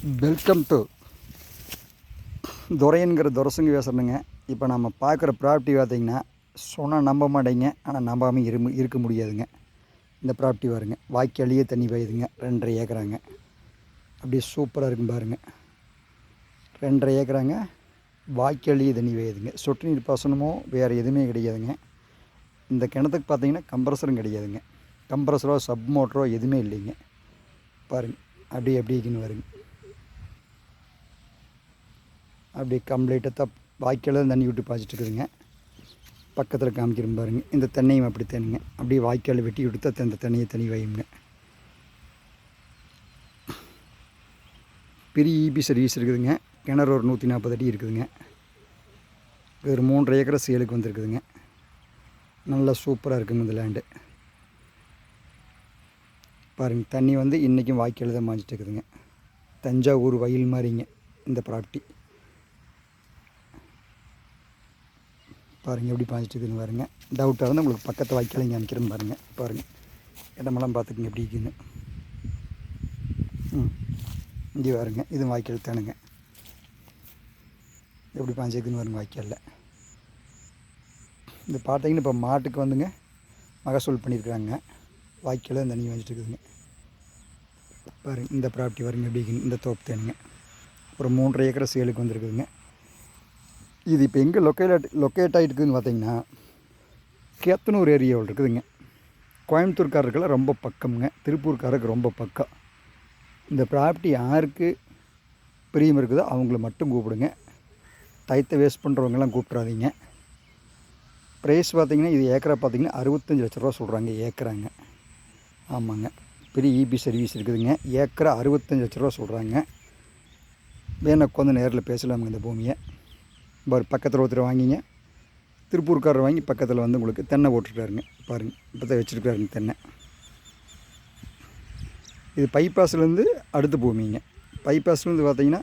Welcome to துரைங்கிற துரசுங்க பேசுகிறேங்க இப்போ நம்ம பார்க்குற ப்ராப்பர்ட்டி பார்த்தீங்கன்னா சொன்னால் நம்ப மாட்டேங்க ஆனால் நம்பாமல் இரு இருக்க முடியாதுங்க. இந்த ப்ராப்பர்ட்டி பாருங்க. வாய்க்காலியே தண்ணி பாயுதுங்க. ரெண்டரை ஏக்கராங்க. அப்படியே சூப்பராக இருக்கும் பாருங்க. ரெண்டரை ஏக்கராங்க. வாய்க்காலியே தண்ணி பெய்யுதுங்க சொட்டு நீர் பாசனமோ வேறு எதுவுமே கிடையாதுங்க. இந்த கிணத்துக்கு பார்த்தீங்கன்னா கம்ப்ரஸரும் கிடையாதுங்க. கம்ப்ரஸரோ சப் மோட்டரோ எதுவுமே இல்லைங்க. பாருங்க. அப்படியே அப்படியே இருக்குன்னு வருங்க அப்படியே கம்ப்ளீட்டாக தப் வாய்க்கால தண்ணி விட்டு பாய்ச்சிட்டு இருக்குதுங்க பக்கத்தில் காமிக்கிறோம் பாருங்க. இந்த தண்ணியும் அப்படி தண்ணிங்க அப்படியே வாய்க்கால் வெட்டி விட்டு அந்த தண்ணியை தண்ணி வையுங்க. பெரிய இபி சர்வீஸ் இருக்குதுங்க. கிணறு ஒரு நூற்றி நாற்பது அடி இருக்குதுங்க. ஒரு மூன்றரை ஏக்கரை சேலுக்கு வந்திருக்குதுங்க. நல்லா சூப்பராக இருக்குங்க இந்த லேண்டு பாருங்க தண்ணி வந்து இன்றைக்கும் வாய்க்கால் தான் மாஞ்சிட்டு இருக்குதுங்க தஞ்சாவூர் வயல் மாதிரிங்க இந்த ப்ராப்பர்ட்டி பாருங்கள் எப்படி பாஞ்சிட்டு இருக்குன்னு பாருங்க. டவுட்டாக இருந்தால் உங்களுக்கு பக்கத்து வாய்க்கால் இங்கே அமைக்கிறேன்னு பாருங்கள் பாருங்கள் இடமெல்லாம் பார்த்துக்குங்க எப்படி இருக்குன்னு. ம். இங்கே பாருங்க இது வாய்க்கால் தானுங்க. எப்படி பாஞ்சிருக்குன்னு வருங்க வாய்க்காலில். இது பார்த்தீங்கன்னா இப்போ மாட்டுக்கு வந்துங்க மகசூல் பண்ணியிருக்கிறாங்க வாய்க்கால தண்ணி வாங்கிட்டு இருக்குதுங்க. பாருங்க இந்த ப்ராப்பர்ட்டி வருங்க எப்படி இருக்குன்னு இந்த தோப்பு தேனுங்க. ஒரு மூன்றரை ஏக்கரை சேலுக்கு வந்திருக்குதுங்க. இது இப்போ எங்கே லொக்கேட் லொக்கேட் ஆகிட்டுருக்குதுன்னு பார்த்தீங்கன்னா கேத்தனூர் ஏரியாவில் இருக்குதுங்க. கோயம்புத்தூர்காரருக்கெல்லாம் ரொம்ப பக்கம்ங்க. திருப்பூர்காரருக்கு ரொம்ப பக்கம். இந்த ப்ராப்பர்ட்டி யாருக்கு பிரியம் இருக்குதோ அவங்கள மட்டும் கூப்பிடுங்க. டயத்தை வேஸ்ட் பண்ணுறவங்கெல்லாம் கூப்பிட்றாதீங்க ப்ரைஸ் பார்த்தீங்கன்னா இது ஏக்கரா பார்த்தீங்கன்னா அறுபத்தஞ்சு லட்ச ரூபா சொல்கிறாங்க ஏக்கராங்க. ஆமாங்க. பெரிய இபி சர்வீஸ் இருக்குதுங்க. ஏக்கரா அறுபத்தஞ்சு லட்ச ரூபா சொல்கிறாங்க வேணா உட்காந்து நேரில் பேசலாமுங்க இந்த பூமியை. பாரு பக்கத்தில் ஒருத்தர் வாங்கிங்க. திருப்பூர்காரர் வாங்கி பக்கத்தில் வந்து உங்களுக்கு தென்னை போட்டுருக்காருங்க. பாருங்கள் இப்போ தான் வச்சுருக்காருங்க தென்னை. இது பைபாஸ்லேருந்து அடுத்த பூமிங்க பைபாஸ்லேருந்து பார்த்தீங்கன்னா